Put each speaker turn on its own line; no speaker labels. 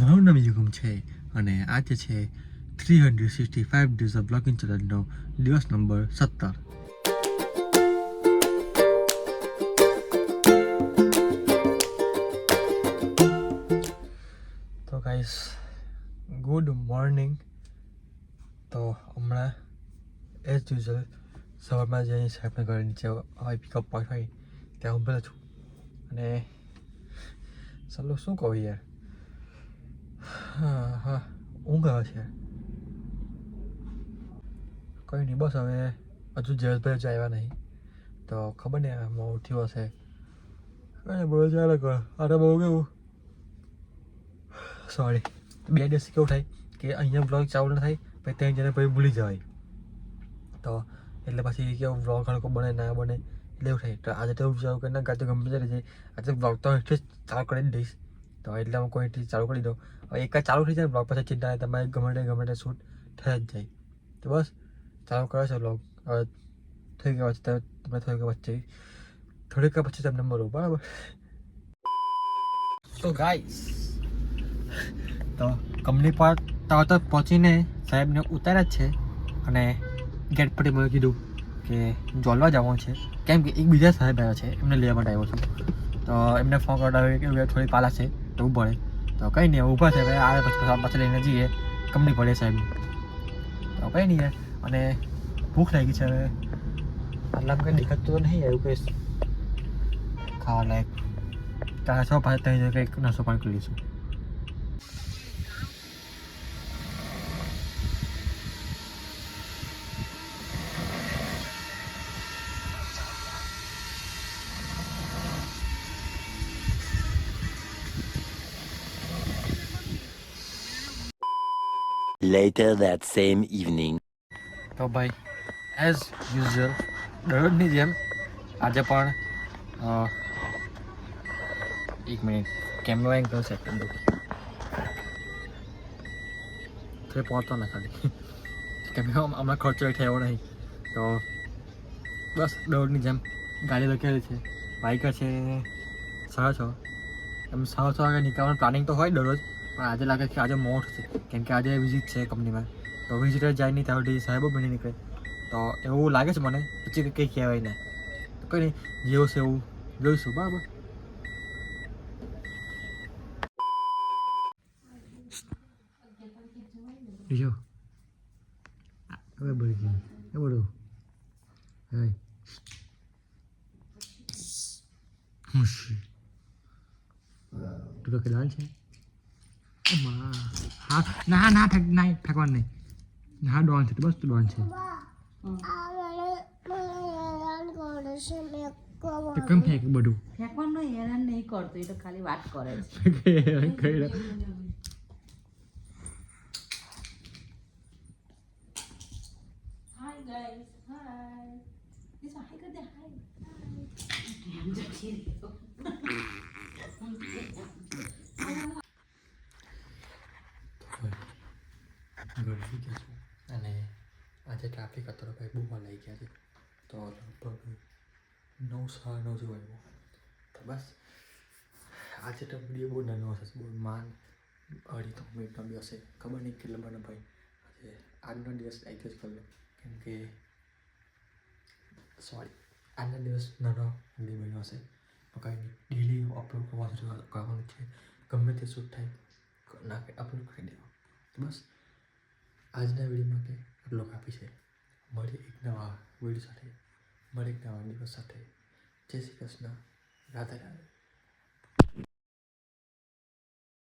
નવનવી યુગમ છે અને આજે છે three hundred sixty five days of blogging ચેલેન્જનો દિવસ નંબર સત્તર. તો ગાઈસ ગુડ મોર્નિંગ તો હમણાં એઝ યુઝલ સવારમાં જે સાહેબના ઘરે નીચે હોય પિકઅપ પોઈન્ટ હોય, ત્યાં ઊભેલો છું. અને, ચાલો શું કહું યાર? હા હા ઊંઘ આવે છે. કંઈ નહીં, બસ હવે હજુ જયેશભાઈ હજુ આવ્યા નહીં. તો ખબર નહીં આમાં ઉઠ્યો હશે. કંઈ બહુ ચાલે કર. અરે બહુ કેવું? સોરી બે દિવસ કેવું થાય કે અહીંયા બ્લોગ ચાલુ ન થાય, પછી ત્યાં જઈને પછી ભૂલી જવાય. તો એટલે પછી કેવું બ્લોગ હળકો બને, ના બને, એટલે એવું થાય. તો આજે તો એવું વિચારું કે ના ગાજે ગમે જાય રીતે આજે બ્લોગ તો જ ચાલુ કરી દઈશ. તો એટલે હું કોઈથી ચાલુ કરી દઉં હવે એક જ ચાલુ થઈ જાય બ્લોગ પછી ચિંતા નહીં તમારે ગમે તે ગમે તે શૂટ થઈ જ જાય. તો બસ, ચાલુ કરો છો બ્લોગ હવે થઈ ગયા વચ્ચે થઈ થોડીક વચ્ચે. થોડીક પછી તમને મળું, બરાબર? તો ગાઈસ તો કંપની પર તરત પહોંચીને સાહેબને ઉતાર્યા છે. અને ગેટ પરથી મને કીધું કે જોલવા જવાનું છે. કેમ કે એક બીજા સાહેબ આવ્યા છે, એમને લેવા માટે આવ્યો છું. તો એમને ફોન કરાવ્યો કે હવે થોડી પાલા છે. તો ઊભા રહે. તો કંઈ નહીં ઊભા છે હવે આવે પછી પાછળ લઈને જઈએ. કંપની પડે સાહેબ. તો કંઈ નહીં અને ભૂખ લાગી છે હવે. આટલામાં કંઈ દેખાતું તો નહીં એવું કંઈ. ખાવા લાયક. ત્યાં છો પાસે ત્યાં કંઈક નાસ્તો પાણી કરી લઈશું.
Later that same evening.
તો ભાઈ એઝ યુઝ્યુઅલ દરરોજની જેમ આજે પણ અ, એક મિનિટ કેમેરો એંગલ સેટ કરી દઉં તે પહોંચતો ના ખાલી કેમેરો હમણાં ખર્ચો થયો નહીં તો બસ દરરોજની જેમ ગાડી લખેલી છે બાઇક છે સાડા છ એમ સાડા છ વાગે નીકળવાનું પ્લાનિંગ તો હોય દરરોજ પણ આજે લાગે કે આજે મોડ છે. કેમ કે આજે વિઝિટ છે કંપનીમાં તો વિઝિટર જાય નહીં, ત્યાં સુધી સાહેબો બની નીકળે. તો એવું લાગે છે મને, પછી કંઈ કહેવાય નહીં. તો કંઈ નહીં, જેવું છે એવું જોઈશું, બરાબર? એ બોલું. હવે તું લાલ છે? માં હા ના ના ફેંક ના ફેંકવાનું નહીં હા ડોન છે બસ તું ડોન છે તો કેમ ફેંક બધું
ફેંકવાનું હેરાન નહીં કરતો એ તો ખાલી વાત કરે છે હાય ગાઈસ હાય દિસ
ગળવી ગયા છું અને આજે ટ્રાફિક હતો ભાઈ બહુ લઈ ગયા છે. તો લગભગ નવ, સાડા નવ જેવો આવ્યો. તો બસ, આજે તો વીડિયો બહુ નાનો હશે, બહુ માન અઢી ત્રણ મિનિટનો બી હશે ખબર નહીં કેટલો બને ભાઈ. આજે આજનો દિવસ એડજસ્ટ કરી લો કેમ કે સોરી આજના દિવસ નાનો હિન્દી બન્યો હશે. કાંઈ ડેલી અપલોડ કરવા કરવાનું છે. ગમે તે શૂટ થાય નાખે અપલોડ કરી દેવા બસ આજના વીડિયો માટે આટલો કાપી છે. મળી એક નવા વીડિયો સાથે, મળીએ એક નવા દિવસ સાથે. જય શ્રી કૃષ્ણ. રાધા રાધે.